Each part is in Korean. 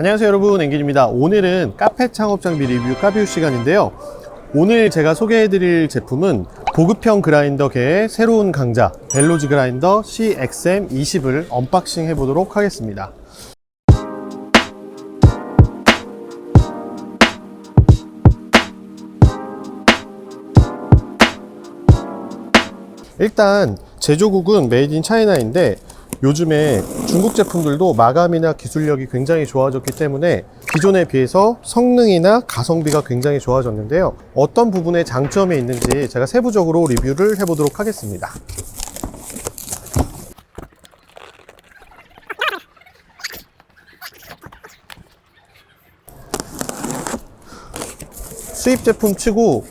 안녕하세요 여러분. 앵gin입니다. 오늘은 카페 창업 장비 리뷰 카비우 시간인데요. 오늘 제가 소개해드릴 제품은 보급형 그라인더계의 새로운 강자 벨로즈 그라인더 CXM20을 언박싱 해보도록 하겠습니다. 일단 제조국은 메이드 인 차이나인데 요즘에 중국 제품들도 마감이나 기술력이 굉장히 좋아졌기 때문에 기존에 비해서 성능이나 가성비가 굉장히 좋아졌는데요. 어떤 부분에 장점이 있는지 제가 세부적으로 리뷰를 해보도록 하겠습니다. 수입 제품 치고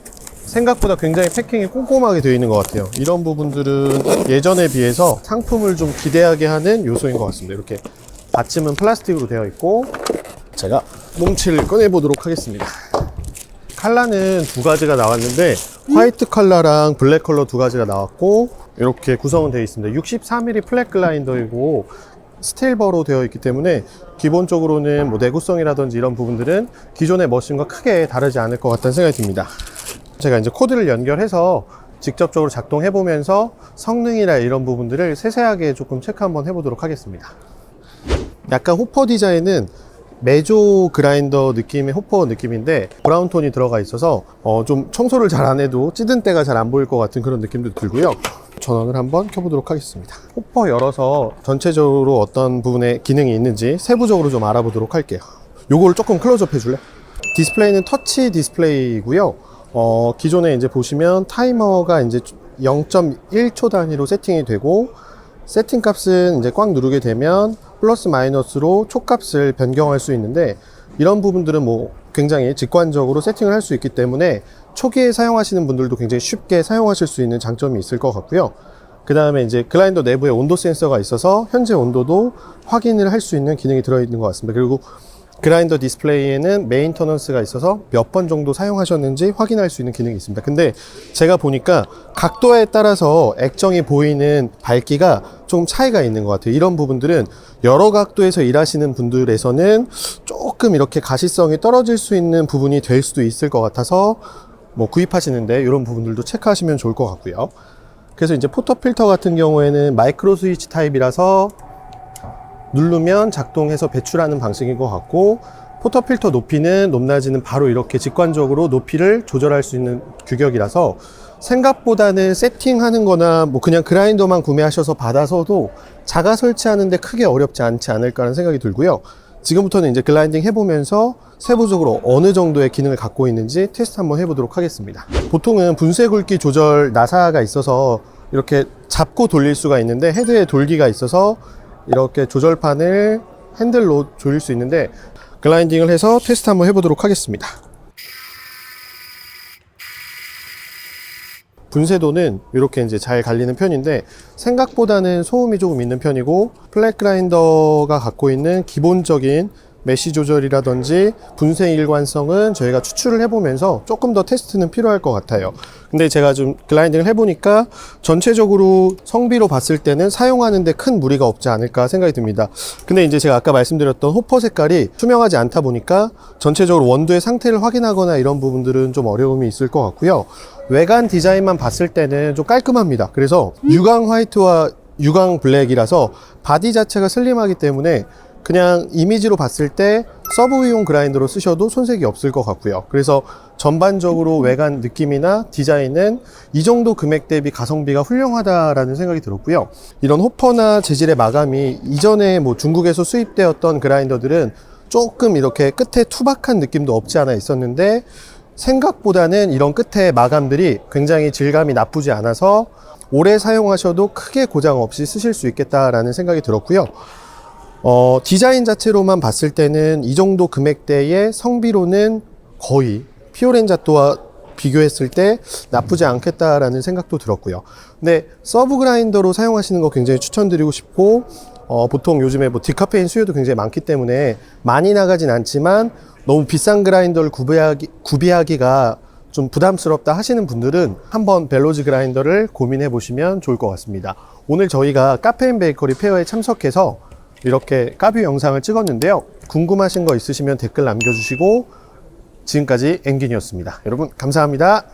생각보다 굉장히 패킹이 꼼꼼하게 되어 있는 것 같아요. 이런 부분들은 예전에 비해서 상품을 좀 기대하게 하는 요소인 것 같습니다. 이렇게 받침은 플라스틱으로 되어 있고 제가 뭉치를 꺼내 보도록 하겠습니다. 칼라는 두 가지가 나왔는데 화이트 칼라랑 블랙 컬러 두 가지가 나왔고 이렇게 구성은 되어 있습니다. 63mm 플랫 글라인더이고 스틸버로 되어 있기 때문에 기본적으로는 뭐 내구성이라든지 이런 부분들은 기존의 머신과 크게 다르지 않을 것 같다는 생각이 듭니다. 제가 이제 코드를 연결해서 직접적으로 작동해 보면서 성능이나 이런 부분들을 세세하게 조금 체크 한번 해보도록 하겠습니다. 약간 호퍼 디자인은 메조 그라인더 느낌의 호퍼 느낌인데 브라운 톤이 들어가 있어서 어, 좀 청소를 잘 안 해도 찌든 때가 잘 안 보일 것 같은 그런 느낌도 들고요. 전원을 한번 켜보도록 하겠습니다. 호퍼 열어서 전체적으로 어떤 부분에 기능이 있는지 세부적으로 좀 알아보도록 할게요. 요걸 조금 클로즈업 해줄래? 디스플레이는 터치 디스플레이고요. 어, 기존에 이제 보시면 타이머가 이제 0.1초 단위로 세팅이 되고 세팅 값은 이제 꽉 누르게 되면 플러스 마이너스로 촉값을 변경할 수 있는데 이런 부분들은 뭐 굉장히 직관적으로 세팅을 할 수 있기 때문에 초기에 사용하시는 분들도 굉장히 쉽게 사용하실 수 있는 장점이 있을 것 같고요. 그 다음에 이제 글라인더 내부에 온도 센서가 있어서 현재 온도도 확인을 할 수 있는 기능이 들어있는 것 같습니다. 그리고 그라인더 디스플레이에는 메인터넌스가 있어서 몇 번 정도 사용하셨는지 확인할 수 있는 기능이 있습니다. 근데 제가 보니까 각도에 따라서 액정이 보이는 밝기가 좀 차이가 있는 것 같아요. 이런 부분들은 여러 각도에서 일하시는 분들에서는 조금 이렇게 가시성이 떨어질 수 있는 부분이 될 수도 있을 것 같아서 뭐 구입하시는데 이런 부분들도 체크하시면 좋을 것 같고요. 그래서 이제 포토 필터 같은 경우에는 마이크로 스위치 타입이라서 누르면 작동해서 배출하는 방식인 것 같고 포터 필터 높이는 높낮이는 바로 이렇게 직관적으로 높이를 조절할 수 있는 규격이라서 생각보다는 세팅하는 거나 뭐 그냥 그라인더만 구매하셔서 받아서도 자가 설치하는데 크게 어렵지 않지 않을까라는 생각이 들고요. 지금부터는 이제 글라인딩 해보면서 세부적으로 어느 정도의 기능을 갖고 있는지 테스트 한번 해보도록 하겠습니다. 보통은 분쇄 굵기 조절 나사가 있어서 이렇게 잡고 돌릴 수가 있는데 헤드에 돌기가 있어서 이렇게 조절판을 핸들로 조일 수 있는데 글라인딩을 해서 테스트 한번 해보도록 하겠습니다. 분쇄도는 이렇게 이제 잘 갈리는 편인데 생각보다는 소음이 조금 있는 편이고 플랫 그라인더가 갖고 있는 기본적인 메시 조절이라든지 분쇄 일관성은 저희가 추출을 해보면서 조금 더 테스트는 필요할 것 같아요. 근데 제가 좀 글라인딩을 해보니까 전체적으로 성비로 봤을 때는 사용하는데 큰 무리가 없지 않을까 생각이 듭니다. 근데 이제 제가 아까 말씀드렸던 호퍼 색깔이 투명하지 않다 보니까 전체적으로 원두의 상태를 확인하거나 이런 부분들은 좀 어려움이 있을 것 같고요. 외관 디자인만 봤을 때는 좀 깔끔합니다. 그래서 유광 화이트와 유광 블랙이라서 바디 자체가 슬림하기 때문에 그냥 이미지로 봤을 때 서브용 그라인더로 쓰셔도 손색이 없을 것 같고요. 그래서 전반적으로 외관 느낌이나 디자인은 이 정도 금액 대비 가성비가 훌륭하다라는 생각이 들었고요. 이런 호퍼나 재질의 마감이 이전에 뭐 중국에서 수입되었던 그라인더들은 조금 이렇게 끝에 투박한 느낌도 없지 않아 있었는데 생각보다는 이런 끝에 마감들이 굉장히 질감이 나쁘지 않아서 오래 사용하셔도 크게 고장 없이 쓰실 수 있겠다라는 생각이 들었고요. 어, 디자인 자체로만 봤을 때는 이 정도 금액대의 성비로는 거의 피오렌자또와 비교했을 때 나쁘지 않겠다라는 생각도 들었고요. 근데 서브 그라인더로 사용하시는 거 굉장히 추천드리고 싶고 어, 보통 요즘에 뭐 디카페인 수요도 굉장히 많기 때문에 많이 나가진 않지만 너무 비싼 그라인더를 구비하기, 구비하기가 좀 부담스럽다 하시는 분들은 한번 벨로즈 그라인더를 고민해 보시면 좋을 것 같습니다. 오늘 저희가 카페인 베이커리 페어에 참석해서 이렇게 까뷰 영상을 찍었는데요. 궁금하신 거 있으시면 댓글 남겨주시고 지금까지 앵긴이었습니다. 여러분 감사합니다.